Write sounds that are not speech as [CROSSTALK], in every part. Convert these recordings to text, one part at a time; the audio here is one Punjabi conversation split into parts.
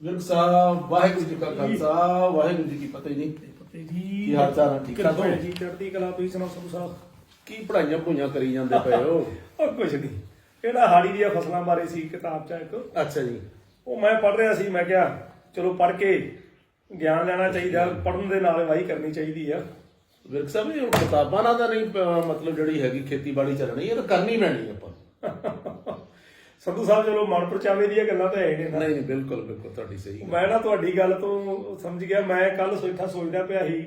ਵਿਰਕ ਸਾਹਿਬ ਵਾਹਿਗੁਰੂ ਜੀ ਕਾ ਖਾਲਸਾ ਵਾਹਿਗੁਰੂ ਜੀ ਕੀ ਫਤਿਹ ਜੀ। ਫਤਿਹ ਜੀ। ਕੀ ਹਾਲ ਚਾਲ ਹੈ? ਠੀਕ ਠਾਕ ਹੋ? ਕਿਰਪਾ ਜੀ ਚੜ੍ਹਦੀ ਕਲਾ ਤੁਸੀਂ ਸੁਣਾਓ ਸੰਧੂ ਸਾਹਿਬ ਕੀ ਪੜਾਈਆਂ ਭੁਈਆਂ ਕਰੀ ਜਾਂਦੇ ਪਏ ਹੋ? [LAUGHS] ਉਹ ਕੁਝ ਨਹੀਂ। ਇਹਦਾ ਹਾੜੀ ਦੀਆਂ ਫਸਲਾਂ ਬਾਰੇ ਸੀ ਕਿਤਾਬ ਚ ਇੱਕ? ਅੱਛਾ ਜੀ। ਉਹ ਮੈਂ ਪੜ੍ਹ ਰਿਹਾ ਸੀ ਮੈਂ ਕਿਹਾ ਚਲੋ ਪੜ੍ਹ ਕੇ ਗਿਆਨ ਲੈਣਾ ਚਾਹੀਦਾ ਪੜ੍ਹਨ ਦੇ ਨਾਲ ਵਾਹੀ ਕਰਨੀ ਚਾਹੀਦੀ ਆ। ਵਿਰਕ ਸਾਹਿਬ ਇਹ ਹੁਣ ਕਿਤਾਬਾਂ ਨਾਲ ਤਾਂ ਨਹੀਂ ਮਤਲਬ ਜਿਹੜੀ ਹੈਗੀ ਖੇਤੀਬਾੜੀ ਚੱਲਣੀ ਇਹ ਤਾਂ ਕਰਨੀ ਪੈਣੀ ਆਪਾਂ। [LAUGHS] ਸੰਧੂ ਸਾਹਿਬ ਚਲੋ ਮਨ ਪਰਚਾਵੇ ਦੀਆਂ ਗੱਲਾਂ ਤਾਂ ਹੈ ਨੇ ਨਾ। ਨਹੀਂ ਨਹੀਂ ਬਿਲਕੁਲ ਬਿਲਕੁਲ ਤੁਹਾਡੀ ਸਹੀ ਗੱਲ। ਮੈਂ ਨਾ ਤੁਹਾਡੀ ਗੱਲ ਤੋਂ ਸਮਝ ਗਿਆ ਮੈਂ ਕੱਲ ਸੋਚਦਾ ਸੋਚਦਾ ਪਿਆ ਸੀ।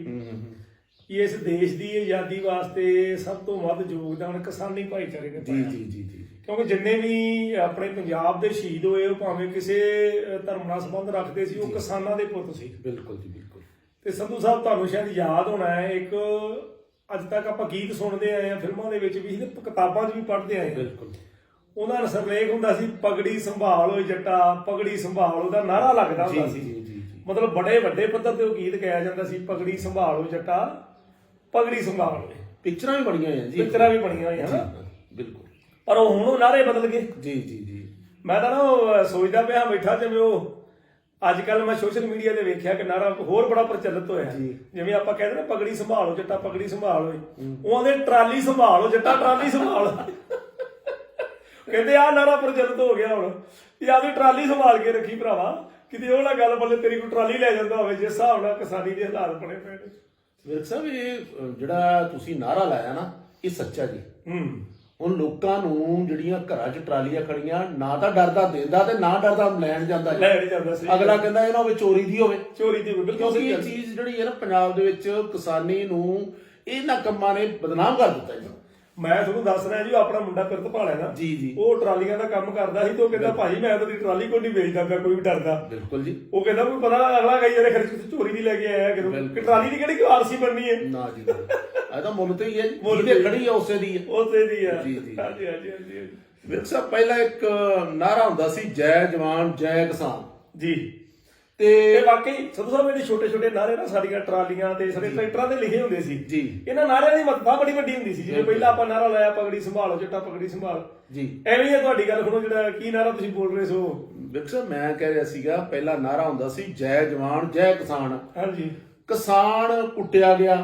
ਕਿ ਇਸ ਦੇਸ਼ ਦੀ ਆਜ਼ਾਦੀ ਵਾਸਤੇ ਸਭ ਤੋਂ ਵੱਧ ਯੋਗਦਾਨ ਕਿਸਾਨੀ ਭਾਈਚਾਰੇ ਨੇ ਜੀ ਪਾਇਆ। ਜੀ ਜੀ ਜੀ। ਕਿਉਂਕਿ ਜਿੰਨੇ ਵੀ ਆਪਣੇ ਪੰਜਾਬ ਦੇ ਸ਼ਹੀਦ ਹੋਏ ਉਹ ਭਾਵੇਂ ਕਿਸੇ ਧਰਮ ਨਾਲ ਸੰਬੰਧ ਰੱਖਦੇ ਸੀ ਉਹ ਕਿਸਾਨਾਂ ਦੇ ਪੁੱਤ ਸੀ। ਬਿਲਕੁਲ ਜੀ ਬਿਲਕੁਲ। ਤੇ ਸੰਧੂ ਸਾਹਿਬ ਤੁਹਾਨੂੰ ਸ਼ਾਇਦ ਯਾਦ ਹੋਣਾ ਹੈ ਇੱਕ ਅੱਜ ਤੱਕ ਆਪਾਂ ਗੀਤ ਸੁਣਦੇ ਆਏ ਆ ਫਿਲਮਾਂ ਦੇ ਵਿੱਚ ਵੀ ਤੇ ਕਿਤਾਬਾਂ 'ਚ ਵੀ ਪੜ੍ਹਦੇ ਆਏ ਆ ਬਿਲਕੁਲ। ਉਹਨਾਂ ਦਾ ਸਰਲੇਖ ਹੁੰਦਾ ਸੀ ਪਗੜੀ ਸੰਭਾਲ ਓਏ ਜੱਟਾ ਪਗੜੀ ਸੰਭਾਲ ਉਹਦਾ ਨਾਰਾ ਲੱਗਦਾ ਹੁੰਦਾ ਸੀ। ਮਤਲਬ ਬੜੇ ਵੱਡੇ ਪੱਧਰ ਤੇ ਉਹ ਗੀਤ ਗਾਇਆ ਜਾਂਦਾ ਸੀ ਪਗੜੀ ਸੰਭਾਲ ਓਏ ਜੱਟਾ ਪਗੜੀ ਸੰਭਾਲ ਓਏ। ਪਿਕਚਰਾਂ ਵੀ ਬੜੀਆਂ ਹੋਈਆਂ ਜੀ। ਪਿਕਚਰਾਂ ਵੀ ਬਣੀਆਂ ਹੋਈਆਂ ਜੀ, ਨਾ ਬਿਲਕੁਲ। ਪਰ ਉਹ ਹੁਣ ਉਹ ਨਾਰੇ ਬਦਲ ਗਏ। ਜੀ ਜੀ ਜੀ। ਮੈਂ ਤਾਂ ਨਾ ਉਹ ਸੋਚਦਾ ਪਿਆ ਬੈਠਾ ਜਿਵੇਂ ਉਹ ਅੱਜ ਕੱਲ ਮੈਂ ਸੋਸ਼ਲ ਮੀਡੀਆ ਤੇ ਵੇਖਿਆ ਕਿ ਨਾਰਾ ਹੋਰ ਬੜਾ ਪ੍ਰਚਲਿਤ ਹੋਇਆ। ਜੀ। ਜਿਵੇਂ ਆਪਾਂ ਕਹਿੰਦੇ ਨੇ ਪਗੜੀ ਸੰਭਾਲੋ ਜੱਟਾ ਪਗੜੀ ਸੰਭਾਲੋ ਉਹ ਆਂਦੇ ਟਰਾਲੀ ਸੰਭਾਲੋ ਜੱਟਾ ਟਰਾਲੀ ਸੰਭਾਲ। ਕਹਿੰਦੇ ਆ ਨਾਰਾ ਪ੍ਰਚਲਿਤ ਹੋ ਗਿਆ ਹੁਣ। ਵੀ ਆਦੀ ਟਰਾਲੀ ਸੰਭਾਲ ਕੇ ਰੱਖੀ ਭਰਾਵਾ। ਕਿਤੇ ਉਹ ਨਾ ਗੱਲ ਬੱਲੇ ਤੇਰੀ ਕੋਈ ਟਰਾਲੀ ਲੈ ਜਾਂਦਾ ਹੋਵੇ ਜਿਸ ਹਿਸਾਬ ਨਾਲ ਕਿਸਾਨੀ ਦੇ ਹਾਲਾਤ ਬਣੇ ਪਏ ਨੇ। ਵਿਰਕ ਸਾਹਿਬ ਇਹ ਜਿਹੜਾ ਤੁਸੀਂ ਨਾਰਾ ਲਾਇਆ ਨਾ ਇਹ ਸੱਚਾ ਜੀ। ਹੂੰ। ਹੁਣ ਲੋਕਾਂ ਨੂੰ ਜਿਹੜੀਆਂ ਘਰਾਂ 'ਚ ਟਰਾਲੀਆਂ ਖੜੀਆਂ ਨਾ ਤਾਂ ਡਰਦਾ ਦਿੰਦਾ ਤੇ ਨਾ ਡਰਦਾ ਲੈਣ ਜਾਂਦਾ ਜੀ। ਲੈ ਨਹੀਂ ਜਾਂਦਾ ਸੀ ਅਗਲਾ ਕਹਿੰਦਾ ਇਹ ਨਾ ਹੋਵੇ ਚੋਰੀ ਦੀ ਹੋਵੇ। ਚੋਰੀ ਦੀ ਬਿਲਕੁਲ ਕਿਉਂਕਿ ਇਹ। ਚੀਜ਼ ਜਿਹੜੀ ਹੈ ਨਾ ਪੰਜਾਬ ਦੇ ਵਿੱਚ ਕਿਸਾਨੀ ਨੂੰ ਇਹਨਾਂ ਕੰਮਾਂ ਨੇ ਬਦਨਾਮ ਕਰ ਦਿੱਤਾ ਜੀ। ਮੈਂ ਤੁਹਾਨੂੰ ਦੱਸ ਰਿਹਾ ਜੀ ਉਹ ਆਪਣਾ ਮੁੰਡਾ ਪ੍ਰਿਤਪਾਲ ਹੈ ਨਾ ਜੀ ਜੀ। ਉਹ ਟਰਾਲੀਆਂ ਦਾ ਕੰਮ ਕਰਦਾ ਸੀ ਤੇ ਉਹ ਕਹਿੰਦਾ ਭਾਈ ਮੈਂ ਤਾਂ ਦੀ ਟਰਾਲੀ ਕੋਈ ਨਹੀਂ ਵੇਚਦਾ ਪਿਆ ਕੋਈ ਵੀ ਡਰਦਾ। ਬਿਲਕੁਲ ਜੀ। ਉਹ ਕਹਿੰਦਾ ਵੀ ਪਤਾ ਅਗਲਾ ਕਈ ਜਿਹੜੇ ਖਰਚ ਤੇ ਚੋਰੀ ਦੀ ਲੈ ਕੇ ਆਇਆ ਕਿਦੋਂ ਕਿ ਟਰਾਲੀ ਦੀ ਕਿਹੜੀ ਕੋਈ ਆਰਸੀ ਬਣਨੀ ਹੈ? ਨਾ ਜੀ। ਇਹ ਤਾਂ ਮੁੱਲ ਤੇ ਹੀ ਹੈ ਜੀ। ਤੇ। ਖੜੀ ਹੈ ਉਸੇ ਦੀ ਹੈ। ਤੇ ਦੀ ਆ ਜੀ, ਜੀ। ਹਾਂਜੀ ਹਾਂਜੀ ਹਾਂਜੀ। ਵਿਰਕ ਸਾਹਿਬ ਪਹਿਲਾਂ ਇੱਕ ਨਾਰਾ ਹੁੰਦਾ ਸੀ ਜੈ ਜਵਾਨ ਜੈ ਕਿਸਾਨ। ਜੀ। ਤੇ ਇਹ ਵਾਕਈ ਸਤੂ ਸਾਹਿਬ ਜਿਹੜੇ ਛੋਟੇ ਛੋਟੇ ਨਾਰੇ ਨਾ ਸਾਡੀਆਂ ਟਰਾਲੀਆਂ ਤੇ ਸਾਡੇ ਟਰੈਕਟਰਾਂ ਤੇ ਲਿਖੇ ਹੁੰਦੇ ਸੀ। ਜੀ। ਇਹਨਾਂ ਨਾਰਿਆਂ ਦੀ ਮਹੱਤਤਾ ਬੜੀ ਵੱਡੀ ਹੁੰਦੀ ਸੀ। ਜਿਵੇਂ ਪਹਿਲਾਂ ਆਪਾਂ ਨਾਰਾ ਲਾਇਆ ਪਗੜੀ ਸੰਭਾਲੋ ਜੱਟਾ ਪਗੜੀ ਸੰਭਾਲ। ਜੀ। ਐਵੇਂ ਹੀ ਤੁਹਾਡੀ ਗੱਲ ਸੁਣੋ ਜਿਹੜਾ ਕੀ ਨਾਰਾ ਤੁਸੀਂ ਬੋਲ ਰਹੇ ਸੋ। ਵਿਰਕ ਸਾਹਿਬ ਮੈਂ ਕਹਿ ਰਿਹਾ ਸੀਗਾ ਪਹਿਲਾ ਨਾਰਾ ਹੁੰਦਾ ਸੀ ਜੈ ਜਵਾਨ ਜੈ ਕਿਸਾਨ। ਹਾਂਜੀ। ਕਿਸਾਨ ਕੁੱਟਿਆ ਗਿਆ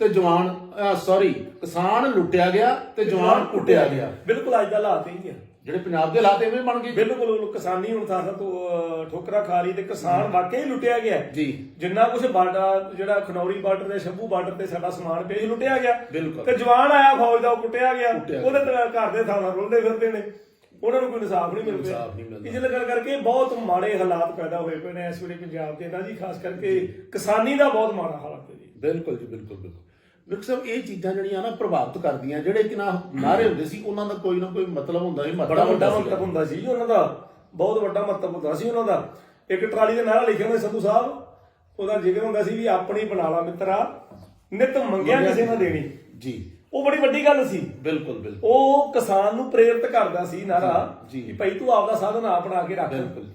ਤੇ ਜਵਾਨ ਸੌਰੀ ਕਿਸਾਨ ਲੁੱਟਿਆ ਗਿਆ ਤੇ ਜਵਾਨ ਕੁੱਟਿਆ ਗਿਆ। ਬਿਲਕੁਲ ਅੱਜ ਦਾ ਹਾਲਾਤ ਹੀ ਆ। ਜਿਹੜੇ ਪੰਜਾਬ ਦੇ ਹਾਲਾਤ ਐਵੇਂ ਬਣ ਗਏ। ਬਿਲਕੁਲ ਉਹ ਕਿਸਾਨੀ ਹੁਣ ਥਾਂ ਥਾਂ ਤੋਂ ਅਹ, ਠੋਕਰਾਂ ਖਾ ਰਹੀ ਤੇ ਕਿਸਾਨ ਵਾਕਈ ਲੁੱਟਿਆ ਗਿਆ। ਜੀ। ਜਿੰਨਾ ਕੁਝ ਬਾਰਡਰ ਜਿਹੜਾ ਖਨੌਰੀ ਬਾਰਡਰ ਤੇ ਸ਼ੰਭੂ ਬਾਰਡਰ ਤੇ ਸਾਡਾ ਸਮਾਨ ਪਿਆ ਲੁੱਟਿਆ ਗਿਆ। ਬਿਲਕੁਲ। ਤੇ ਜਵਾਨ ਆਇਆ ਫੌਜ ਦਾ ਉਹ ਕੁੱਟਿਆ ਗਿਆ। ਉਹਦੇ ਘਰ ਦੇ ਥਾਂ ਰੁਲਦੇ ਫਿਰਦੇ ਨੇ। ਉਹਨਾਂ ਨੂੰ ਕੋਈ ਇਨਸਾਫ ਨਹੀਂ ਮਿਲਦਾ। ਇਸ ਕਰ ਕਰਕੇ ਬਹੁਤ ਮਾੜੇ ਹਾਲਾਤ ਪੈਦਾ ਹੋਏ ਪਏ ਨੇ ਇਸ ਵੇਲੇ ਪੰਜਾਬ ਦੇ ਤਾਂ ਜੀ ਖਾਸ ਕਰਕੇ ਕਿਸਾਨੀ ਦਾ ਬਹੁਤ ਮਾੜਾ ਹਾਲਤ ਹੈ ਜੀ। ਬਿਲਕੁਲ ਜੀ ਬਿਲਕੁਲ ਬਿਲਕੁਲ। ਵਿਰਕ ਸਾਹਿਬ ਇਹ ਚੀਜ਼ਾਂ ਜਿਹੜੀਆਂ ਨਾ ਪ੍ਰਭਾਵਿਤ ਕਰਦੀਆਂ ਜਿਹੜੇ ਕਿ ਨਾ ਨਾਰੇ ਹੁੰਦੇ ਸੀ ਉਹਨਾਂ ਦਾ ਕੋਈ ਨਾ ਕੋਈ ਮਤਲਬ ਹੁੰਦਾ ਸੀ ਬੜਾ ਵੱਡਾ। ਮੰਤਵ ਹੁੰਦਾ ਸੀ ਉਹਨਾਂ ਦਾ ਬਹੁਤ ਵੱਡਾ ਮੰਤਵ ਹੁੰਦਾ ਸੀ ਉਹਨਾਂ ਦਾ। ਇੱਕ ਟਰਾਲੀ ਦੇ ਨਾਰਾ ਲਿਖਿਆ ਹੁੰਦਾ ਸੰਧੂ ਸਾਹਿਬ ਉਹਦਾ ਜ਼ਿਕਰ ਹੁੰਦਾ ਸੀ ਵੀ ਆਪਣੀ ਬਣਾ ਲਾ ਮਿੱਤਰਾ ਨਿਤ ਮੰਗਿਆ ਕਿਸੇ ਨਾ ਦੇਣੀ। ਜੀ। ਉਹ ਬੜੀ ਵੱਡੀ ਗੱਲ ਸੀ। ਬਿਲਕੁਲ ਬਿਲਕੁਲ। ਉਹ ਕਿਸਾਨ ਨੂੰ ਪ੍ਰੇਰਿਤ ਕਰਦਾ ਸੀ ਨਾਰਾ ਜੀ। ਕਿ ਭਾਈ ਤੂੰ ਆਪਦਾ ਸਾਧਨ ਆਪ ਬਣਾ ਕੇ ਰੱਖ। ਬਿਲਕੁਲ।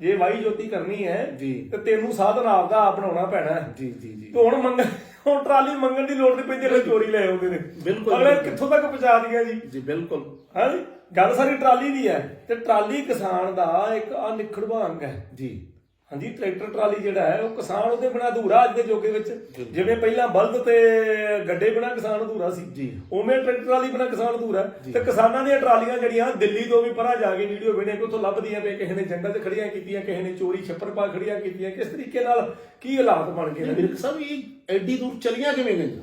ਜੇ ਵਾਈ ਜੋਤੀ ਕਰਨੀ ਹੈ ਜੀ। ਤੇ ਤੈਨੂੰ ਸਾਧਨ ਆਪਦਾ ਆਪ ਬਣਾਉਣਾ ਪੈਣਾ। ਜੀ ਜੀ ਜੀ। ਤੇ ਹੁਣ ਮੰਗ ਹੁਣ ਟਰਾਲੀ ਮੰਗਣ ਦੀ ਲੋੜ ਨਹੀਂ ਪੈਂਦੀ ਅਗਲੇ ਚੋਰੀ ਲੈ ਆਉਂਦੇ ਨੇ। ਬਿਲਕੁਲ, ਅਗਲੇ। ਕਿੱਥੋਂ ਤੱਕ ਪਹੁੰਚਾ ਦਿਆ ਜੀ? ਜੀ ਬਿਲਕੁਲ। ਹਾਂਜੀ ਗੱਲ ਸਾਰੀ ਟਰਾਲੀ ਦੀ ਹੈ ਤੇ ਟਰਾਲੀ ਕਿਸਾਨ ਦਾ ਇੱਕ ਅਨਿਖੜਵਾ ਅੰਗ ਹੈ। ਜੀ। ਹਾਂਜੀ ਟਰੈਕਟਰ ਟਰਾਲੀ ਜਿਹੜਾ ਹੈ ਉਹ ਕਿਸਾਨ ਉਹਦੇ ਬਿਨਾ ਅਧੂਰਾ ਅੱਜ ਦੇ ਜੋਗੇ ਵਿੱਚ। ਜਿਵੇਂ ਪਹਿਲਾਂ ਬਲਦ ਤੇ ਗੱਡੇ ਬਿਨਾ ਕਿਸਾਨ ਅਧੂਰਾ ਸੀ ਜੀ। ਉਵੇਂ ਟਰੈਕਟਰ ਟਰਾਲੀ ਬਿਨਾ ਕਿਸਾਨ ਅਧੂਰਾ। ਤੇ ਕਿਸਾਨਾਂ ਦੀਆਂ ਟਰਾਲੀਆਂ ਜਿਹੜੀਆਂ ਦਿੱਲੀ ਤੋਂ ਵੀ ਪਰਾਂ ਜਾ ਕੇ ਵੀਡੀਓ ਵੇਣੇ ਕਿ ਉੱਥੋਂ ਲੱਭਦੀਆਂ ਪਏ ਕਿਸੇ ਨੇ ਜੰਗਲ 'ਚ ਖੜੀਆਂ ਕੀਤੀਆਂ ਕਿਸੇ ਨੇ ਚੋਰੀ ਛੱਪਰ ਪਾ ਖੜੀਆਂ ਕੀਤੀਆਂ। ਕਿਸ ਤਰੀਕੇ ਨਾਲ ਕੀ ਹਾਲਾਤ ਬਣ ਗਏ ਨੇ? ਸਾਹਿਬ ਇਹ ਐਡੀ ਦੂਰ ਚਲੀਆਂ ਕਿਵੇਂ ਗਈਆਂ?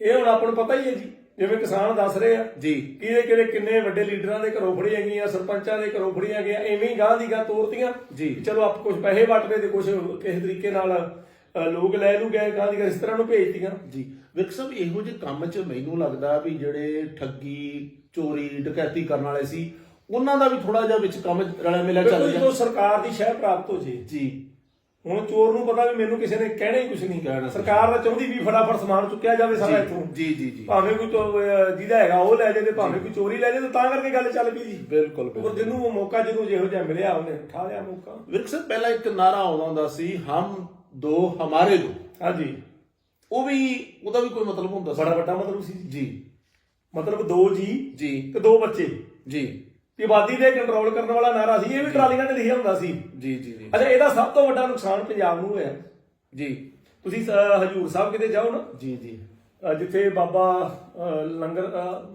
ਇਹ ਹੁਣ ਆਪਾਂ ਨੂੰ ਪਤਾ ਹੀ ਹੈ ਜੀ। ਜਿਵੇਂ ਕਿਸਾਨ ਦੱਸ ਰਹੇ ਆ ਜੀ। ਕਿਹਦੇ ਕਿਹਦੇ ਕਿੰਨੇ ਵੱਡੇ ਲੀਡਰਾਂ ਦੇ ਘਰੋਂ ਫੜੀਆਂ ਗਈਆਂ ਸਰਪੰਚਾਂ ਦੇ ਘਰੋਂ ਫੜੀਆਂ ਗਈਆਂ ਐਵੇਂ ਹੀ ਗਾਂ ਦੀ ਗਾਂ ਤੋਰਤੀਆਂ। ਜੀ। ਚਲੋ ਆਪ ਕੁਝ ਪੈਸੇ ਵਟਦੇ ਤੇ ਕੁਝ ਕਿਸੇ ਤਰੀਕੇ ਨਾਲ ਲੋਕ ਲੈ ਲੂ ਗਏ ਗਾਂ ਦੀ ਗਾਂ ਇਸ ਤਰ੍ਹਾਂ ਨੂੰ ਭੇਜਤੀਆਂ। ਜੀ। ਵਿਰਕ ਸਾਹਿਬ ਇਹੋ ਜਿਹੇ ਕੰਮ 'ਚ ਮੈਨੂੰ ਲੱਗਦਾ ਵੀ ਜਿਹੜੇ ਠੱਗੀ ਚੋਰੀ ਡਕੈਤੀ ਕਰਨ ਵਾਲੇ ਸੀ ਉਹਨਾਂ ਦਾ ਵੀ ਥੋੜਾ ਜਿਹਾ ਵਿੱਚ ਕੰਮ ਰਲਿਆ ਮਿਲਿਆ ਚੱਲ ਰਿਹਾ। ਸਰਕਾਰ ਦੀ ਸ਼ਹਿ ਪ੍ਰਾਪਤ ਹੋ ਜੇ। ਜੀ। ਹੁਣ ਚੋਰ ਨੂੰ ਪਤਾ ਵੀ ਮੈਨੂੰ ਕਿਸੇ ਨੇ ਕਹਿਣਾ ਹੀ ਕੁਝ ਨਹੀਂ ਕਹਿਣਾ। ਸਰਕਾਰ ਤਾਂ ਚਾਹੁੰਦੀ ਵੀ ਫਟਾਫਟ ਸਮਾਨ ਚੁੱਕਿਆ ਜਾਵੇ ਸਾਰਾ ਇੱਥੋਂ। ਜੀ ਜੀ ਜੀ। ਭਾਵੇਂ ਕੋਈ ਚੋ- ਜਿਹਦਾ ਹੈਗਾ ਉਹ ਲੈ ਜੇ ਤੇ ਭਾਵੇਂ ਕੋਈ ਚੋਰੀ ਲੈ ਜੇ ਤੇ ਕਰਕੇ ਗੱਲ ਚੱਲ ਪਈ ਜੀ। ਬਿਲਕੁਲ ਪਰ ਬਿਲਕੁਲ ਜਿਹਨੂੰ ਉਹ ਮੌਕਾ ਜਦੋਂ ਜਿਹੋ ਜਿਹਾ ਮਿਲਿਆ ਉਹਨੇ ਉਠਾ ਲਿਆ ਮੌਕਾ। ਵਿਰਕ ਪਹਿਲਾਂ ਇੱਕ ਨਾਰਾ ਆਉਂਦਾ ਹੁੰਦਾ ਸੀ ਹਮ ਦੋ ਹਮਾਰੇ ਦੋ। ਹਾਂਜੀ। ਉਹ ਵੀ ਉਹਦਾ ਵੀ ਕੋਈ ਮਤਲਬ ਹੁੰਦਾ ਸੀ? ਬੜਾ ਵੱਡਾ ਮਤਲਬ ਸੀ ਜੀ। ਜੀ। ਮਤਲਬ ਦੋ ਜੀ ਜੀ। ਤੇ ਦੋ ਬੱਚੇ। ਜੀ। ਕਿ ਆਬਾਦੀ ਤੇ ਕੰਟਰੋਲ ਕਰਨ ਵਾਲਾ ਨਾਰਾ ਸੀ ਇਹ ਵੀ ਟਰਾਲੀਆਂ ਤੇ ਲਿਖਿਆ ਹੁੰਦਾ ਸੀ। ਜੀ ਜੀ ਜੀ। ਅੱਛਾ ਇਹਦਾ ਸਭ ਤੋਂ ਵੱਡਾ ਨੁਕਸਾਨ ਪੰਜਾਬ ਨੂੰ ਹੋਇਆ। ਜੀ। ਤੁਸੀਂ ਹਜੂਰ ਸਾਹਿਬ ਕਿਤੇ ਜਾਓ ਨਾ। ਜੀ ਜੀ। ਜਿੱਥੇ ਬਾਬਾ ਲੰਗਰ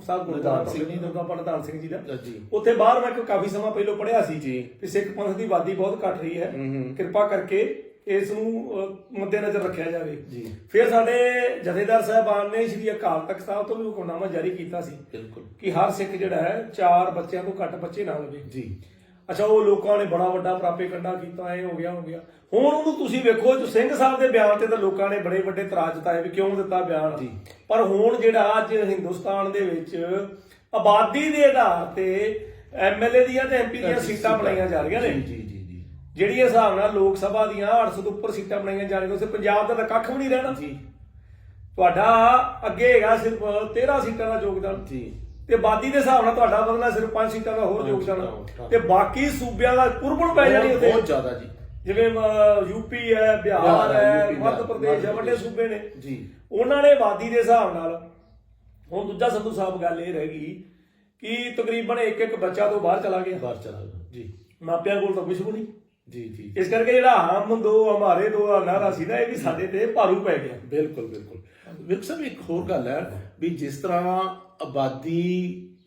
ਸਾਹਿਬ ਗੁਰਦੁਆਰਾ ਨਿਧਾਨ ਸਿੰਘ ਜੀ ਦਾ ਪ੍ਰਧਾਨ ਸਿੰਘ ਜੀ ਦਾ। ਜੀ। ਉੱਥੇ ਬਾਹਰ ਮੈਂ ਕਾਫੀ ਸਮਾਂ ਪਹਿਲਾਂ ਪੜਿਆ ਸੀ ਜੀ। ਕਿ ਸਿੱਖ ਪੰਥ ਦੀ ਆਬਾਦੀ ਬਹੁਤ ਘਟ ਰਹੀ ਹੂੰ। ਕਿਰਪਾ ਕਰਕੇ ਇਸ ਨੂੰ ਮੱਦੇਨਜ਼ਰ ਰੱਖਿਆ ਜਾਵੇ। ਜੀ। ਫਿਰ ਸਾਡੇ ਜਥੇਦਾਰ ਸਾਹਿਬਾਨ ਨੇ ਸ਼੍ਰੀ ਅਕਾਲ ਤਖਤ ਸਾਹਿਬ ਤੋਂ ਵੀ ਹੁਕਮਨਾਮਾ ਜਾਰੀ ਕੀਤਾ ਸੀ ਬਿਲਕੁਲ। ਕਿ ਹਰ ਸਿੱਖ ਜਿਹੜਾ ਹੈ ਚਾਰ ਬੱਚਿਆਂ ਤੋਂ ਘੱਟ ਬੱਚੇ ਨਾ ਲਵੇ ਜੀ। ਅੱਛਾ ਉਹ ਲੋਕਾਂ ਨੇ ਬੜਾ ਵੱਡਾ ਪ੍ਰਾਪੇ ਕੰਡਾ ਕੀਤਾ ਇਹ ਹੋ ਗਿਆ ਹੋ ਗਿਆ। ਹੁਣ ਉਹਨੂੰ ਤੁਸੀਂ ਵੇਖੋ ਜੋ ਸਿੰਘ ਸਾਹਿਬ ਦੇ ਬਿਆਨ ਤੇ ਤਾਂ ਲੋਕਾਂ ਨੇ ਬੜੇ ਵੱਡੇ ਇਤਰਾਜ਼ ਜਤਾਏ ਵੀ ਕਿਉਂ ਦਿੱਤਾ ਬਿਆਨ। ਜੀ। ਪਰ ਹੁਣ ਜਿਹੜਾ ਅੱਜ ਹਿੰਦੁਸਤਾਨ ਦੇ ਵਿੱਚ ਆਬਾਦੀ ਦੇ ਆਧਾਰ ਤੇ ਐਮਐਲਏ ਦੀਆਂ ਤੇ ਐਮਪੀ ਦੀਆਂ ਸੀਟਾਂ ਬਣਾਈਆਂ ਜਾ ਰਹੀਆਂ ਨੇ। ਜੀ ਜੀ। ਜੀ ਜੀ ਜਿਹੜੀਆਂ ਹਿਸਾਬ ਨਾਲ ਲੋਕ ਸਭਾ ਦੀਆਂ 800 ਤੋਂ ਉੱਪਰ ਸੀਟਾਂ ਬਣਾਈਆਂ ਜਾ ਰਹੀਆਂ ਉਸੇ ਪੰਜਾਬ ਦਾ ਤਾਂ ਕੱਖ ਵੀ ਨਹੀਂ ਰਹਿਣਾ। ਜੀ। ਤੁਹਾਡਾ ਅੱਗੇ ਹੈਗਾ ਸਿਰਫ 13 ਸੀਟਾਂ ਦਾ ਯੋਗਦਾਨ। ਜੀ। ਤੇ ਆਬਾਦੀ ਦੇ ਹਿਸਾਬ ਨਾਲ ਤੁਹਾਡਾ ਵਧਣਾ ਸਿਰਫ 5 ਸੀਟਾਂ ਦਾ ਹੋਰ ਯੋਗਦਾਨ। ਤੇ ਬਾਕੀ ਸੂਬਿਆਂ ਦਾ ਕੁਰਬਣ ਪੈ ਜਾਣੀ ਉੱਥੇ। ਬਹੁਤ ਜ਼ਿਆਦਾ ਜੀ। ਜਿਵੇਂ ਯੂਪੀ ਹੈ ਬਿਹਾਰ ਹੈ, ਮੱਧ ਪ੍ਰਦੇਸ਼ ਹੈ ਵੱਡੇ। ਸੂਬੇ ਨੇ। ਜੀ। ਉਹਨਾਂ ਨੇ ਆਬਾਦੀ ਦੇ ਹਿਸਾਬ ਨਾਲ ਹੁਣ ਦੂਜਾ ਸੰਧੂ ਸਾਹਿਬ ਗੱਲ ਇਹ ਰਹਿ ਗਈ ਕਿ ਤਕਰੀਬਨ ਇੱਕ ਇੱਕ ਬੱਚਾ ਤੋਂ ਬਾਹਰ ਚਲਾ ਗਿਆ। ਬਾਹਰ ਚਲਾ ਗਿਆ। ਜੀ। ਮਾਪਿਆਂ ਕੋਲ ਤਾਂ ਕੁਝ ਵੀ ਨਹੀਂ। ਜੀ ਜੀ ਇਸ ਕਰਕੇ ਜਿਹੜਾ ਹਮ ਦੋ ਹਮਾਰੇ ਦੋ ਦਾ ਨਾਰਾ ਸੀ ਨਾ ਇਹ ਵੀ ਸਾਡੇ ਤੇ ਭਾਰੂ ਪੈ ਗਿਆ। ਬਿਲਕੁਲ ਬਿਲਕੁਲ। ਵਿਰਕ ਸਾਹਿਬ ਇੱਕ ਹੋਰ ਗੱਲ ਹੈ ਵੀ ਜਿਸ ਤਰ੍ਹਾਂ ਆਬਾਦੀ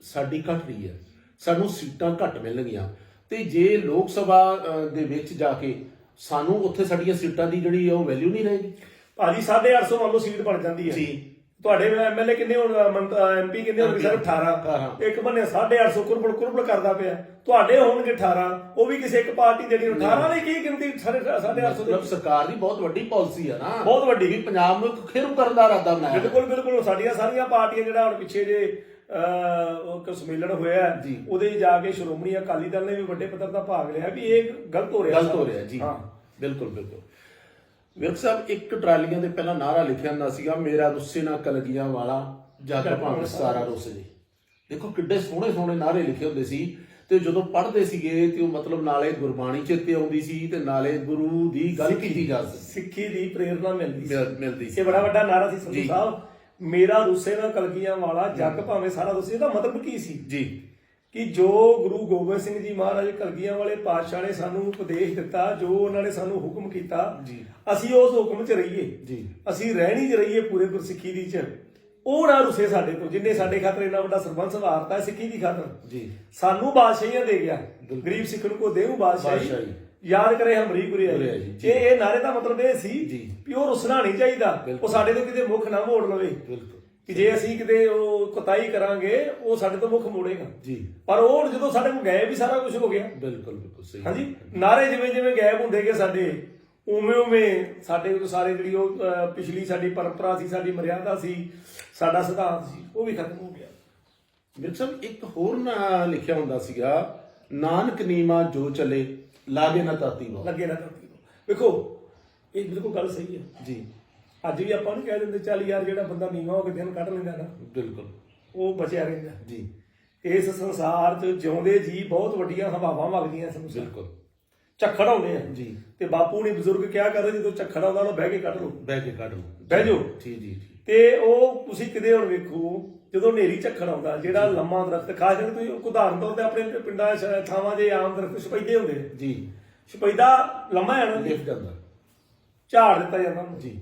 ਸਾਡੀ ਘਟ ਰਹੀ ਹੈ ਸਾਨੂੰ ਸੀਟਾਂ ਘੱਟ ਮਿਲਣਗੀਆਂ ਤੇ ਜੇ ਲੋਕ ਸਭਾ ਦੇ ਵਿੱਚ ਜਾ ਕੇ ਸਾਨੂੰ ਉੱਥੇ ਸਾਡੀਆਂ ਸੀਟਾਂ ਦੀ ਜਿਹੜੀ ਉਹ ਵੈਲਿਊ ਨਹੀਂ ਰਹੇਗੀ। ਭਾਜੀ 850 ਮੰਨ ਲਓ ਸੀਟ ਬਣ ਜਾਂਦੀ ਹੈ। ਜੀ। ਤੁਹਾਡੇ ਐਮਐਲਏ ਕਿੰਨੇ ਹੁਣ ਐਮਪੀ ਕਿੰਨੇ ਹੋਣਗੇ ਸਰ 18 18 ਇੱਕ ਬੰਨੇ 850 ਕੁਰਬਲ ਕੁਰਬਲ ਕਰਦਾ ਪਿਆ। ਤੁਹਾਡੇ ਹੋਣਗੇ 18 ਉਹ ਵੀ ਕਿਸੇ ਇੱਕ ਪਾਰਟੀ ਜਿਹੜੀ 18 ਦੀ ਕੀ ਗਿਣਤੀ? 850 ਦੇ ਸਰਕਾਰ ਦੀ ਬਹੁਤ ਵੱਡੀ ਪਾਲਿਸੀ ਹੈ ਨਾ। ਬਹੁਤ ਵੱਡੀ। ਵੀ ਪੰਜਾਬ ਨੂੰ ਖੇਰੂ ਕਰਨ ਦਾ ਇਰਾਦਾ ਬਣਾਇਆ। ਬਿਲਕੁਲ ਬਿਲਕੁਲ। ਸਾਡੀਆਂ ਸਾਰੀਆਂ ਪਾਰਟੀਆਂ ਜਿਹੜਾ ਹੁਣ ਪਿੱਛੇ ਜੇ ਇੱਕ ਸੰਮੇਲਨ ਹੋਇਆ। ਉਹਦੇ ਜਾ ਕੇ ਸ਼੍ਰੋਮਣੀ ਅਕਾਲੀ ਦਲ ਨੇ ਵੀ ਵੱਡੇ ਪੱਧਰ ਦਾ ਭਾਗ ਲਿਆ ਵੀ ਇਹ ਗਲਤ ਹੋ ਰਿਹਾ ਗਲਤ ਹੋ। ਰਿਹਾ ਜੀ। ਹਾਂ। ਬਿਲਕੁਲ ਬਿਲਕੁਲ। ਵਿਰਕ ਸਾਹਿਬ ਇੱਕ ਟਰਾਲੀਆਂ ਦੇ ਪਹਿਲਾਂ ਨਾਰਾ ਲਿਖਿਆ ਹੁੰਦਾ ਸੀਗਾ ਮੇਰਾ ਰੁੱਸੇ ਨਾ ਕਲਗੀਆਂ ਵਾਲਾ ਜੱਗ ਭਾਵੇਂ ਸਾਰਾ ਰੁੱਸ ਜੇ ਦੇਖੋ ਕਿੱਡੇ ਸੋਹਣੇ ਸੋਹਣੇ ਨਾਰੇ ਲਿਖੇ ਹੁੰਦੇ ਸੀ ਤੇ ਜਦੋਂ ਪੜ੍ਹਦੇ ਸੀਗੇ ਤੇ ਉਹ ਮਤਲਬ ਨਾਲੇ ਗੁਰਬਾਣੀ ਚੇਤੇ ਆਉਂਦੀ ਸੀ ਤੇ ਨਾਲੇ ਗੁਰੂ ਦੀ ਗੱਲ ਕੀਤੀ ਜਾਂਦੀ ਸੀ। ਸਿੱਖੀ ਦੀ ਪ੍ਰੇਰਣਾ ਮਿਲਦੀ ਸੀ। ਮਿਲ- ਮਿਲਦੀ ਸੀ। ਇਹ ਬੜਾ ਵੱਡਾ ਨਾਰਾ ਸੀ ਸੰਧੂ ਜੀ। ਸਾਹਿਬ। ਮੇਰਾ ਰੁੱਸੇ ਨਾਲ ਕਲਗੀਆਂ ਵਾਲਾ ਜੱਗ ਭਾਵੇਂ ਸਾਰਾ ਰੁੱਸੇ ਇਹਦਾ ਮਤਲਬ ਕੀ ਸੀ? ਜੀ। ਕਿ ਜੋ ਗੁਰੂ ਗੋਬਿੰਦ ਸਿੰਘ ਜੀ ਮਹਾਰਾਜ ਕਲਗੀਆਂ ਵਾਲੇ ਪਾਤਸ਼ਾਹ ਨੇ ਸਾਨੂੰ ਉਪਦੇਸ਼ ਦਿੱਤਾ ਜੋ ਉਹਨਾਂ ਨੇ ਸਾਨੂੰ ਹੁਕਮ ਕੀਤਾ ਜੀ। ਅਸੀਂ ਉਸ ਹੁਕਮ 'ਚ ਰਹੀਏ। ਜੀ। ਅਸੀਂ ਰਹਿਣੀ 'ਚ ਰਹੀਏ ਪੂਰੇ ਗੁਰਸਿੱਖੀ ਦੀ 'ਚ। ਉਹ ਨਾ ਰੁੱਸੇ ਸਾਡੇ ਤੋਂ ਜਿੰਨੇ ਸਾਡੇ ਖਾਤਰ ਇੰਨਾ ਵੱਡਾ ਸਰਬੰਸ ਵਾਰਤਾ ਸਿੱਖੀ ਦੀ ਖਾਤਰ। ਜੀ। ਸਾਨੂੰ ਬਾਦਸ਼ਾਹੀਆਂ ਦੇ ਗਿਆ। ਗਰੀਬ ਸਿੱਖ ਨੂੰ ਕੋ ਦੇਉ ਬਾਦਸ਼ਾਹੀ। ਯਾਦ ਕਰੇ ਹਮਰੀ ਗੁਰੇ ਗੁਰਿਆ। ਇਹ ਇਹ ਨਾਰੇ ਦਾ ਮਤਲਬ ਇਹ ਸੀ ਜੀ। ਵੀ ਉਹ ਰੁੱਸਣਾ ਨਹੀਂ ਚਾਹੀਦਾ। ਉਹ। ਸਾਡੇ ਤੋਂ ਕਿਤੇ ਮੁੱਖ ਨਾ ਮੋੜ ਲਵੇ। ਬਿਲਕੁਲ। ਕਿ ਜੇ ਅਸੀਂ ਕਿਤੇ ਉਹ ਕੁਤਾਈ ਕਰਾਂਗੇ ਉਹ ਸਾਡੇ ਤੋਂ ਮੁੱਖ ਮੋੜੇਗਾ। ਜੀ। ਪਰ ਉਹ ਜਦੋਂ ਸਾਡੇ ਕੋਲ ਗਏ ਵੀ ਸਾਰਾ ਕੁਝ ਹੋ ਗਿਆ। ਬਿਲਕੁਲ ਬਿਲਕੁਲ ਸਹੀ ਹਾਂਜੀ? ਨਾਰੇ ਜਿਵੇਂ ਜਿਵੇਂ ਗਾਇਬ ਹੁੰਦੇ ਗਏ ਸਾਡੇ ਉਵੇਂ ਉਵੇਂ ਸਾਡੇ ਕੋਲ ਸਾਰੇ ਜਿਹੜੀ ਉਹ ਪਿਛਲੀ ਸਾਡੀ ਪਰੰਪਰਾ ਸੀ ਸਾਡੀ ਮਰਿਆਦਾ ਸੀ ਸਾਡਾ ਸਿਧਾਂਤ ਸੀ ਉਹ ਵੀ ਖਤਮ ਹੋ ਗਿਆ। ਵਿਰਕ ਸਾਹਿਬ ਇੱਕ ਹੋਰ ਨਾ ਲਿਖਿਆ ਹੁੰਦਾ ਸੀਗਾ ਨਾਨਕ ਨੀਮਾ ਜੋ ਚਲੇ ਲਾਗੇ ਨਾ ਤਾਤੀ ਵਾ ਲੱਗੇ ਨਾ ਧਰਤੀ ਨੂੰ ਵੇਖੋ ਇਹ ਬਿਲਕੁਲ ਗੱਲ ਸਹੀ ਹੈ। ਜੀ। ਅੱਜ ਵੀ ਆਪਾਂ ਨੂੰ ਕਹਿ ਦਿੰਦੇ ਚੱਲ ਯਾਰ ਜਿਹੜਾ ਬੰਦਾ ਨੀਵਾਂ ਹੋ ਕੇ ਦਿਨ ਕੱਢ ਲੈਂਦਾ ਨਾ ਬਿਲਕੁਲ। ਉਹ ਬਚਿਆ ਰਹਿੰਦਾ। ਜੀ। ਇਸ ਸੰਸਾਰ 'ਚ ਜਿਉਂਦੇ ਜੀ ਬਹੁਤ ਵੱਡੀਆਂ ਹਵਾਵਾਂ ਵਗਦੀਆਂ ਸਾਨੂੰ। ਬਿਲਕੁਲ। ਝੱਖੜ ਆਉਂਦੇ ਆ। ਜੀ। ਤੇ ਬਾਪੂ ਨੇ ਬਜ਼ੁਰਗ ਕਿਹਾ ਕਰਦੇ ਜਦੋਂ ਝੱਖੜ ਆਉਂਦਾ ਉਹਨੂੰ ਬਹਿ ਕੇ ਕੱਢ ਲਓ। ਬਹਿ ਕੇ ਕੱਢ ਲਓ। ਬਹਿ ਜਾਓ। ਜੀ ਜੀ ਤੇ ਉਹ ਤੁਸੀਂ ਕਿਤੇ ਹੁਣ ਵੇਖੋ ਜਦੋਂ ਨੇਰੀ ਝੱਖੜ ਆਉਂਦਾ ਜਿਹੜਾ ਲੰਮਾ ਦਰਖਤ ਖਾਸ ਕਰਕੇ ਤੁਸੀਂ ਉਦਾਹਰਨ ਤੌਰ ਤੇ ਆਪਣੇ ਪਿੰਡਾਂ 'ਚ ਥਾਵਾਂ ਦੇ ਆਮ ਦਰਖਤ ਸਪੈਦੇ ਹੁੰਦੇ ਜੀ। ਸਪੈਦਾ ਲੰਮਾ ਹੈ ਨਾ ਲਿਫਟ ਜਾਂਦਾ। ਝਾੜ ਦਿੱਤਾ ਜਾਂਦਾ। ਜੀ।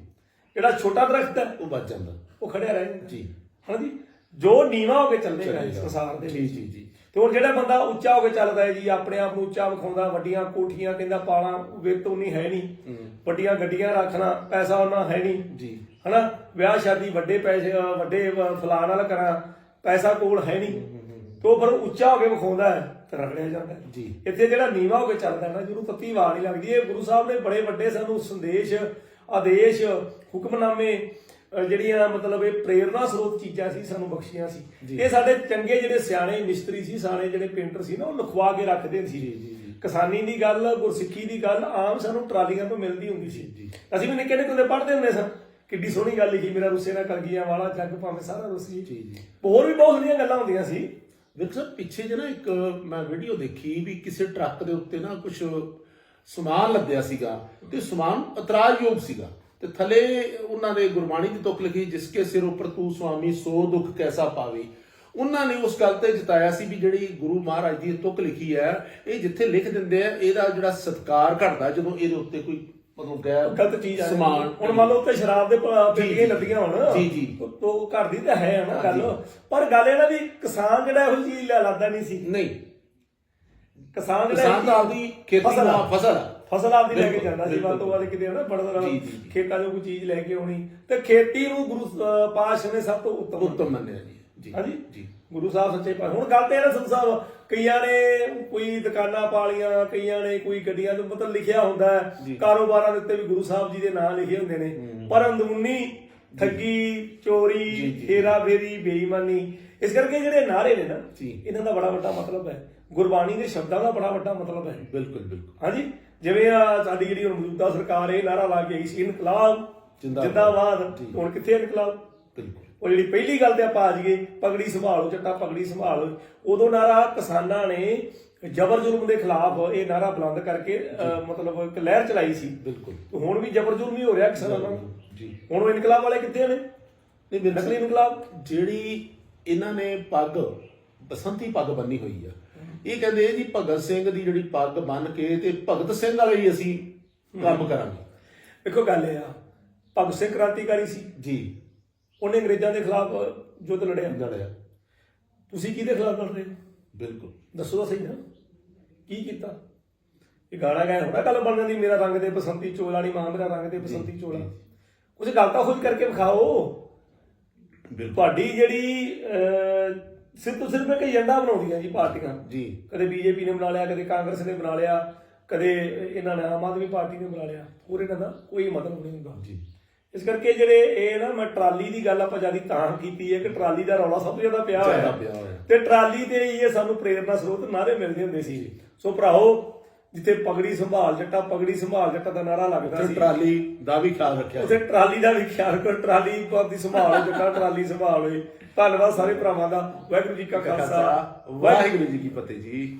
ਜਿਹੜਾ ਛੋਟਾ ਦਰਖਤ ਹੈ ਉਹ ਬਚ ਜਾਂਦਾ। ਉਹ ਖੜਿਆ ਰਹਿ। ਜੀ। ਹਾਂਜੀ ਜੋ? ਨੀਵਾ ਹੋ ਕੇ ਚੱਲੇਗਾ ਇਸ। ਸੰਸਾਰ ਦੇ ਜੀ, ਵਿੱਚ। ਜੀ, ਜੀ। ਤੇ ਹੁਣ ਜਿਹੜਾ ਬੰਦਾ ਉੱਚਾ ਹੋ ਕੇ ਚੱਲਦਾ ਹੈ ਜੀ ਆਪਣੇ ਆਪ ਨੂੰ ਉੱਚਾ ਵਿਖਾਉਂਦਾ ਵੱਡੀਆਂ ਕੋਠੀਆਂ ਕਹਿੰਦਾ ਪਾਲਾਂ ਵਿੱਤ ਉਨੀ ਹੈ ਨਹੀਂ। ਵੱਡੀਆਂ ਗੱਡੀਆਂ ਰੱਖਣਾ ਪੈਸਾ ਉਹਨਾਂ ਹੈ ਨਹੀਂ। ਜੀ। ਹਨਾ? ਵਿਆਹ ਸ਼ਾਦੀ ਵੱਡੇ ਪੈਸੇ ਵੱਡੇ ਫਲਾਣ ਨਾਲ ਕਰਾਂ ਪੈਸਾ ਕੋਲ ਹੈ ਨਹੀਂ। ਤੇ ਉਹ ਫਿਰ ਉੱਚਾ ਹੋ ਕੇ ਵਿਖਾਉਂਦਾ ਹੈ ਤੇ ਰਗੜਿਆ ਜਾਂਦਾ। ਜੀ। ਇੱਥੇ ਜਿਹੜਾ ਨੀਵਾ ਹੋ ਕੇ ਚੱਲਦਾ ਹੈ ਨਾ ਜਿਹਨੂੰ ਤੱਤੀ ਵਾਰ ਨਹੀਂ ਲੱਗਦੀ। ਇਹ ਗੁਰੂ ਸਾਹਿਬ ਨੇ ਬੜੇ ਵੱਡੇ ਸਾਨੂੰ ਸੰਦੇਸ਼ ਆਦੇਸ਼ ਹੁਕਮਨਾਮੇ ਜਿਹੜੀਆਂ ਮਤਲਬ ਇਹ ਪ੍ਰੇਰਣਾ ਸਰੋਤ ਚੀਜ਼ਾਂ ਸੀ ਸਾਨੂੰ ਬਖਸ਼ੀਆਂ ਸੀ। ਇਹ ਸਾਡੇ ਚੰਗੇ ਜਿਹੜੇ ਸਿਆਣੇ ਮਿਸਤਰੀ ਸੀ ਸਾਰੇ ਜਿਹੜੇ ਪੇਂਟਰ ਸੀ ਨਾ ਉਹ ਲਿਖਵਾ ਕੇ ਰੱਖਦੇ ਸੀ। ਕਿਸਾਨੀ ਦੀ ਗੱਲ ਗੁਰਸਿੱਖੀ ਦੀ ਗੱਲ ਆਮ ਸਾਨੂੰ ਟਰਾਲੀਆਂ ਤੋਂ ਮਿਲਦੀ ਹੁੰਦੀ ਸੀ। ਅਸੀਂ ਵੀ ਨਿੱਕੇ ਨਿੱਕੇ ਹੁੰਦੇ ਪੜ੍ਹਦੇ ਹੁੰਦੇ ਸਾਂ। ਕਿੱਡੀ ਸੋਹਣੀ ਗੱਲ ਲਿਖੀ ਮੇਰਾ ਰੁੱਸੇ ਨਾਲ ਕਲਗੀਆਂ ਵਾਲਾ ਜੱਗ ਭਾਵੇਂ ਸਾਰਾ ਰੁੱਸੀ ਜੀ। ਜੀ ਹੋਰ ਵੀ ਬਹੁਤ ਸਾਰੀਆਂ ਗੱਲਾਂ ਹੁੰਦੀਆਂ ਸੀ। ਵਿਰਕ ਸਾਹਿਬ ਪਿੱਛੇ ਜੇ ਨਾ ਇੱਕ ਮੈਂ ਵੀਡੀਓ ਦੇਖੀ ਵੀ ਕਿਸੇ ਟਰੱਕ ਦੇ ਉੱਤੇ ਨਾ ਕੁਝ ਸਮਾਨ ਲੱਦਿਆ ਸੀਗਾ ਤੇ ਸਮਾਨ ਇਤਰਾਜ਼ਯੋਗ ਸੀਗਾ। ਤੇ ਥੱਲੇ ਉਹਨਾਂ ਦੇ ਗੁਰਬਾਣੀ ਦੀ ਤੁਕ ਲਿਖੀ ਜਿਸਕੇ ਸਿਰ ਉੱਪਰ ਤੂੰ ਸੁਆਮੀ ਸੋ ਦੁੱਖ ਕੈਸਾ ਪਾਵੇ। ਉਹਨਾਂ ਨੇ ਉਸ ਗੱਲ ਤੇ ਜਿਤਾਇਆ ਸੀ ਵੀ ਜਿਹੜੀ ਗੁਰੂ ਮਹਾਰਾਜ ਦੀ ਤੁਕ ਲਿਖੀ ਹੈ ਇਹ ਜਿੱਥੇ ਲਿਖ ਦਿੰਦੇ ਆ ਇਹਦਾ ਜਿਹੜਾ ਸਤਕਾਰ ਘਟਦਾ ਜਦੋਂ ਇਹਦੇ ਉੱਤੇ ਕੋਈ ਮਤਲਬ ਗੈਰ ਗਲਤ ਚੀਜ਼ ਆ ਸਮਾਨ। ਹੁਣ ਮੰਨ ਲਓ ਉੱਤੇ ਸ਼ਰਾਬ ਦੇ ਪੇਟੀਆਂ ਲੱਦੀਆਂ ਹੋਣ। ਜੀ, ਜੀ। ਤੋ ਘਰ ਦੀ ਤਾਂ ਹੈ ਨਾ ਗੱਲ। ਪਰ ਗੱਲ ਇਹ ਨਾ ਵੀ ਕਿਸਾਨ ਜਿਹੜਾ ਇਹੋ ਲੈ ਲਾਦਾ ਨਹੀਂ ਸੀ। ਨਹੀਂ। ਕਿਸਾਨ ਜਿਹੜਾ ਕਿਸਾਨ ਤਾਂ ਆਪਦੀ ਖੇਤੀ ਫਸਲ ਆ। ਦਾ ਫਸਲ ਆ। ਫਸਲ ਆਪਦੀ ਲੈ ਕੇ ਬਿਲਕੁਲ, ਜਾਂਦਾ ਸੀ। ਵੱਧ ਤੋਂ ਵੱਧ ਕਿਤੇ ਹਨਾ ਬੜਦਾ ਜੀ, ਜੀ, ਜੀ। ਖੇਤਾਂ 'ਚੋਂ ਕੋਈ ਚੀਜ਼ ਲੈ ਕੇ ਆਉਣੀ ਤੇ ਖੇਤੀ ਨੂੰ ਗੁਰੂ ਅਹ, ਪਾਤਸ਼ਾਹ ਨੇ ਸਭ ਤੋਂ ਉੱਤਮ ਉੱਤਮ ਮੰਨਿਆ ਜੀ ਜੀ ਹਾਂਜੀ ਜੀ ਗੁਰੂ ਸਾਹਿਬ ਸੱਚੇ ਪਾਤਸ਼ਾਹ ਹੁਣ ਗੱਲ ਤੇ ਇਹ ਸਾਹਿਬ ਕਈਆਂ ਨੇ ਕੋਈ ਦੁਕਾਨਾਂ ਪਾਲੀਆਂ ਕਈਆਂ ਨੇ ਕੋਈ ਗੱਡੀਆਂ ਤੋਂ ਮਤਲਬ ਲਿਖਿਆ ਹੁੰਦਾ ਹੈ ਕਾਰੋਬਾਰਾਂ ਦੇ ਉੱਤੇ ਵੀ ਗੁਰੂ ਸਾਹਿਬ ਜੀ ਦੇ ਨਾਂ ਲਿਖੇ ਹੁੰਦੇ ਨੇ ਪਰ ਅੰਦਰੂਨੀ ਠੱਗੀ ਚੋਰੀ ਹੇਰਾ ਫੇਰੀ ਬੇਈਮਾਨੀ ਇਸ ਕਰਕੇ ਜਿਹੜੇ ਨਾਰੇ ਨੇ ਨਾ ਜੀ। ਇਹਨਾਂ ਦਾ ਬੜਾ ਵੱਡਾ ਮਤਲਬ ਹੈ ਗੁਰਬਾਣੀ ਦੇ ਸ਼ਬਦਾਂ ਦਾ ਬੜਾ ਵੱਡਾ ਮਤਲਬ ਹੈ। ਬਿਲਕੁਲ ਬਿਲਕੁਲ। ਹਾਂਜੀ? ਜਿਵੇਂ ਆ ਸਾਡੀ ਜਿਹੜੀ ਹੁਣ ਮੌਜੂਦਾ ਸਰਕਾਰ ਇਹ ਨਾਰਾ ਲਾ ਕੇ ਆਈ ਸੀ ਇਨਕਲਾਬ ਜ਼ਿੰਦਾਬਾਦ। ਹੁਣ ਕਿੱਥੇ ਇਨਕਲਾਬ? ਬਿਲਕੁਲ। ਉਹ ਜਿਹੜੀ ਪਹਿਲੀ ਗੱਲ ਤੇ ਆਪਾਂ ਆ ਜਾਈਏ ਪਗੜੀ ਸੰਭਾਲੋ ਚੱਟਾ ਪਗੜੀ ਸੰਭਾਲੋ। ਉਦੋਂ ਨਾਰਾ ਕਿਸਾਨਾਂ ਨੇ ਜ਼ਬਰ ਜ਼ੁਲਮ ਦੇ ਖਿਲਾਫ ਇਹ ਨਾਰਾ ਬੁਲੰਦ ਕਰਕੇ ਮਤਲਬ ਇੱਕ ਲਹਿਰ ਚਲਾਈ ਸੀ। ਬਿਲਕੁਲ। ਹੁਣ ਵੀ ਜ਼ਬਰ ਜ਼ੁਲਮ ਹੀ ਹੋ ਰਿਹਾ ਕਿਸਾਨਾਂ ਨਾਲ। ਜੀ। ਹੁਣ ਉਹ ਇਨਕਲਾਬ ਵਾਲੇ ਕਿੱਥੇ ਨੇ? ਨਹੀਂ ਨਕਲੀ ਇਨਕਲਾਬ? ਜਿਹੜੀ ਇਹਨਾਂ ਨੇ ਪੱਗ ਬਸੰਤੀ ਪੱਗ ਬੰਨੀ ਹੋਈ ਆ। ਇਹ ਕਹਿੰਦੇ ਜੀ ਭਗਤ ਸਿੰਘ ਦੀ ਜਿਹੜੀ ਪੱਗ ਬੰਨ ਕੇ ਤੇ ਭਗਤ ਸਿੰਘ ਵਾਲੇ ਹੀ ਅਸੀਂ ਕੰਮ ਕਰਾਂਗੇ। ਦੇਖੋ ਗੱਲ ਇਹ ਆ ਭਗਤ ਸਿੰਘ ਕ੍ਰਾਂਤੀਕਾਰੀ ਸੀ। ਜੀ। ਉਹਨੇ ਅੰਗਰੇਜ਼ਾਂ ਦੇ ਖਿਲਾਫ ਯੁੱਧ ਲੜਿਆ। ਲੜਿਆ। ਤੁਸੀਂ ਕਿਹਦੇ ਖਿਲਾਫ ਲੜ ਰਹੇ ਹੋ? ਬਿਲਕੁਲ। ਦੱਸੋ ਤਾਂ ਸਹੀ ਨਾ। ਕੀ ਕੀਤਾ? ਇਹ ਗਾਣਾ ਗਾਇਆ ਹੁੰਦਾ ਗੱਲ ਬਣ ਜਾਂਦੀ ਮੇਰਾ ਰੰਗ ਦੇ ਬਸੰਤੀ ਚੋਲਾ ਨਹੀਂ ਮਾਂ ਮੇਰਾ ਰੰਗ ਦੇ ਬਸੰਤੀ ਚੋਲਾ ਕੁਝ ਗੱਲ ਤਾਂ ਖੁਦ ਕਰਕੇ ਵਿਖਾਓ। ਬਿਲਕੁਲ। ਤੁਹਾਡੀ ਜਿਹੜੀ ਸਿਰਫ ਤੋਂ ਸਿਰਫ ਇੱਕ ਏਜੰਡਾ ਬਣਾਉਂਦੀਆਂ ਜੀ ਪਾਰਟੀਆਂ। ਜੀ। ਕਦੇ ਬੀਜੇਪੀ ਨੇ ਬਣਾ ਲਿਆ ਕਦੇ ਕਾਂਗਰਸ ਨੇ ਬਣਾ ਲਿਆ ਕਦੇ ਇਹਨਾਂ ਨੇ ਆਮ ਆਦਮੀ ਪਾਰਟੀ ਨੇ ਬਣਾ ਲਿਆ। ਹੋਰ ਇਹਨਾਂ ਦਾ ਕੋਈ ਮਤਲਬ ਨਹੀਂ ਹੁੰਦਾ। ਜੀ। ਇਸ ਕਰਕੇ ਜਿਹੜੇ ਇਹ ਨਾ ਮੈਂ ਟਰਾਲੀ ਦੀ ਗੱਲ ਆਪਾਂ ਜ਼ਿਆਦਾ ਤਾਂ ਕੀਤੀ ਹੈ ਕਿ ਟਰਾਲੀ ਦਾ ਰੌਲਾ ਸਭ ਤੋਂ ਜ਼ਿਆਦਾ ਪਿਆ ਹੋਇਆ। ਤੇ ਟਰਾਲੀ ਤੇ ਹੀ ਇਹ ਸਾਨੂੰ ਪ੍ਰੇਰਨਾ ਸਰੋਤ ਨਾਰੇ ਮਿਲਦੇ ਹੁੰਦੇ ਸੀ। ਸੋ ਭਰਾਓ ਜਿੱਥੇ ਪਗੜੀ ਸੰਭਾਲ ਜੱਟਾ ਪਗੜੀ ਸੰਭਾਲ ਜੱਟਾ ਦਾ ਨਾਰਾ ਲੱਗਦਾ ਸੀ। ਟਰਾਲੀ ਦਾ ਵੀ ਖਿਆਲ ਰੱਖਿਆ। ਉਥੇ ਟਰਾਲੀ ਦਾ ਵੀ ਖਿਆਲ ਕਰੋ ਟਰਾਲੀ ਦੀ ਸੰਭਾਲ ਜੱਟਾ ਟਰਾਲੀ ਸੰਭਾਲ ਹੋਏ। ਧੰਨਵਾਦ ਸਾਰੇ ਭਰਾਵਾਂ ਦਾ। ਵਾਹਿਗੁਰੂ ਜੀ ਕਾ ਖਾਲਸਾ। ਵਾਹਿਗੁਰੂ ਜੀ ਕੀ ਫਤਿਹ ਜੀ।